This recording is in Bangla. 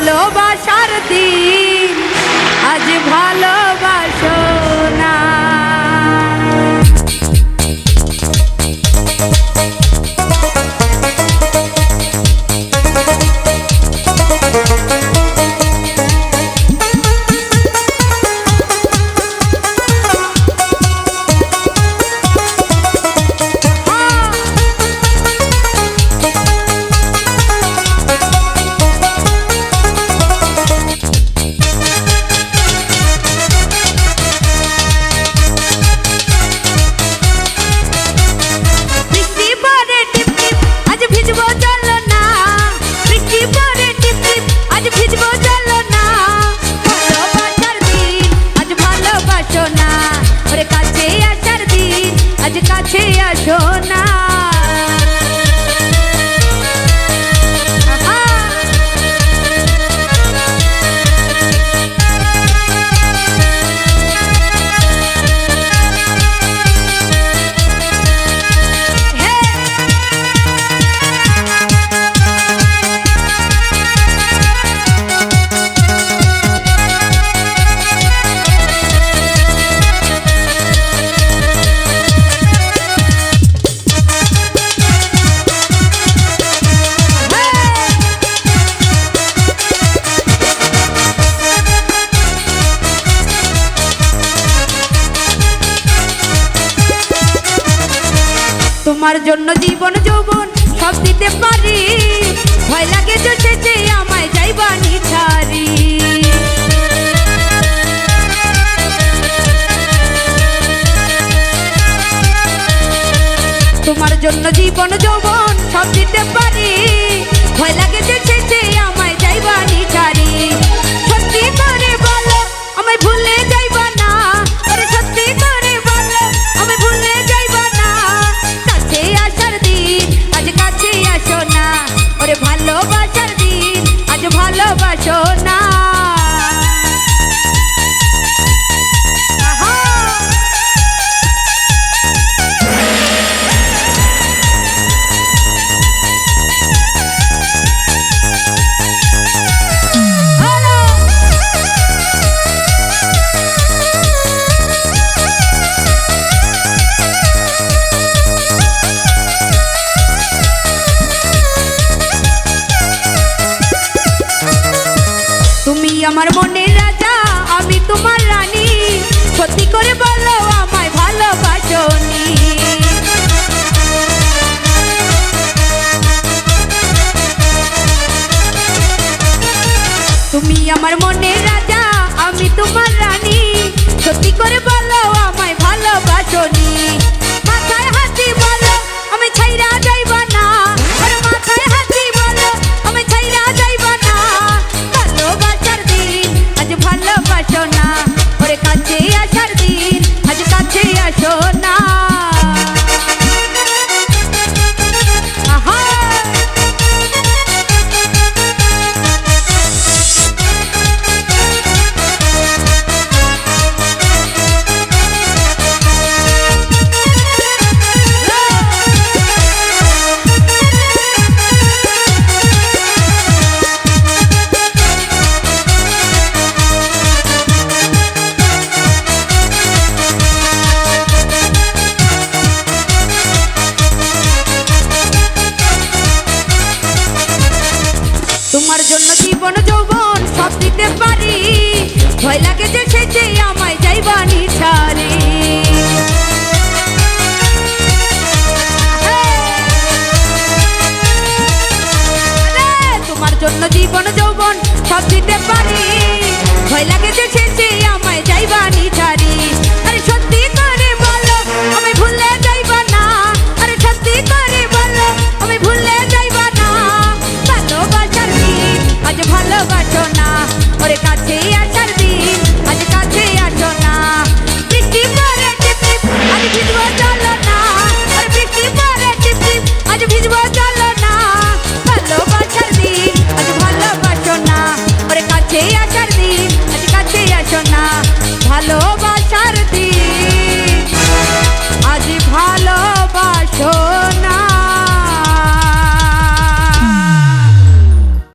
ভালোবাসার দিন। তোমার জন্য জীবন যৌবন সব দিতে পারি। ভয় লাগে তো আমায় যাইবানি ছাড়ি তোমার জন্য জীবন যৌবন সব দিতে পারি। ভয় লাগে যে আমায় যাইবানি ছাড়ি ভালোবাসো না। জীবন যৌবন, সব দিতে পারি। ভয় লাগে যে শেষে আমায় যাইবানি ছাড়ি আরে সত্যি করে বলো, আমি ভুলে যাইবা না। আরে সত্যি করে বলো, আমি ভুলে যাইবা না। ভালোবাসার আজ ভালোবাসো না, ওরে কাছেই আসার